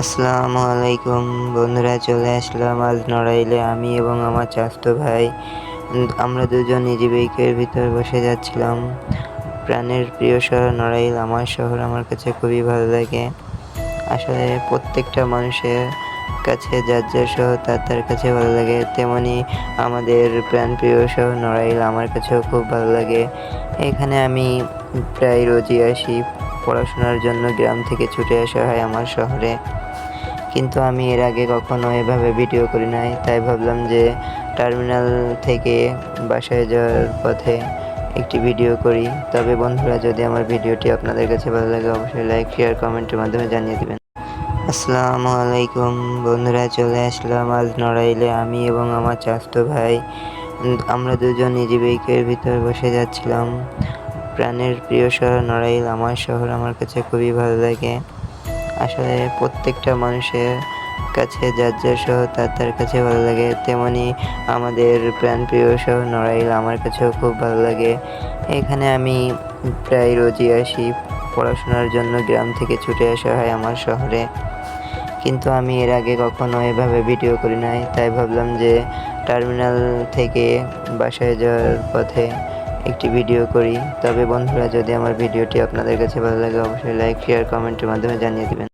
আসসালামু আলাইকুম বন্ধুরা, চলে আসলাম আজ নড়াইলে আমি এবং আমার চাচাতো ভাই। আমরা দুজন ইজি বাইকের ভিতর বসে যাচ্ছিলাম। প্রাণের প্রিয় শহর নড়াইল, আমার শহর আমার কাছে খুবই ভালো লাগে। আসলে প্রত্যেকটা মানুষের কাছে, যার যার শহর, তার তার কাছে ভালো লাগে। তেমনি আমাদের প্রাণ প্রিয় শহর নড়াইল, আমার কাছেও খুব ভালো লাগে। এখানে আমি প্রায় রোজই আসি। পড়াশোনার জন্য গ্রাম থেকে ছুটে আসা হয় আমার শহরে। কিন্তু আমি এর আগে কখনো এভাবে ভিডিও করি নাই, তাই ভাবলাম যে টার্মিনাল থেকে বাসায় যাওয়ার পথে একটি ভিডিও করি। তবে বন্ধুরা, যদি আমার ভিডিওটি আপনাদের কাছে ভালো লাগে, অবশ্যই লাইক, শেয়ার, কমেন্টের মাধ্যমে জানিয়ে দেবেন। আসসালামু আলাইকুম বন্ধুরা, চলে আসলাম আজ নড়াইলে আমি এবং আমার চাচাতো ভাই। আমরা দুজন ইজি বাইকের ভিতর বসে যাচ্ছিলাম। প্রাণের প্রিয় শহর নড়াইল আমার শহর আমার কাছে খুবই ভালো লাগে। আসলে প্রত্যেকটা মানুষের কাছে যার যার শহর তার তার কাছে ভালো লাগে। তেমনি আমাদের প্রাণপ্রিয় শহর নড়াইল আমার কাছেও খুব ভালো লাগে। এখানে আমি প্রায় রোজই আসি পড়াশোনার জন্য গ্রাম থেকে ছুটে আসা হয় আমার শহরে। কিন্তু আমি এর আগে কখনো এভাবে ভিডিও করি নাই, তাই ভাবলাম যে টার্মিনাল থেকে বাসায় যাওয়ার পথে একটি ভিডিও করি। তবে বন্ধুরা, যদি আমার ভিডিওটি আপনাদের কাছে ভালো লাগে, অবশ্যই লাইক শেয়ার কমেন্টের মাধ্যমে জানিয়ে দিবেন।